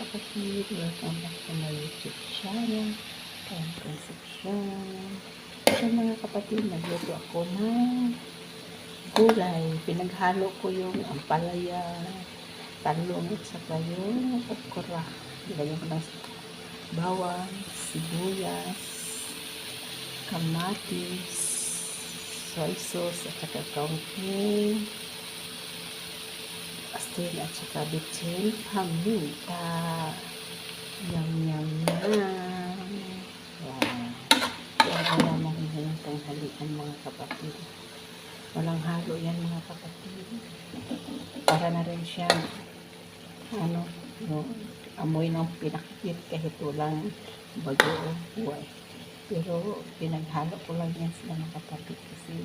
kapatid. Welcome back to my YouTube channel. Kaya Concepcion. So mga kapatid, nagluto ako ng gulay. Pinaghalo ko yung ampalaya, talong at saka yung okra. Nilagyan ko ng bawang, sibuyas, kamatis, soy sauce, at saka kaunting asin at saka bitsin paminta. Yum, yum, yum. Wow. Kaya wala yung tanghalian mga kapatid. Walang halo yan mga kapatid. Para na rin siya ano, no, amoy ng pinakit kahit walang bago o buhay. Pero pinaghalo ko lang yan sila mga kapatid kasi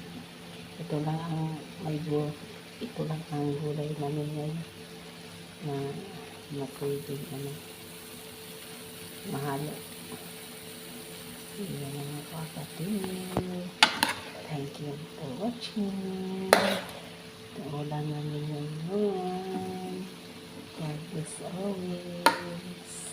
ito lang ang may bu ito lang ang gulay namin ngayon na na pwedeng ano mahalo. Yan ang mga kapatid. Thank you for watching. Ito ulan namin ngayon. God bless always.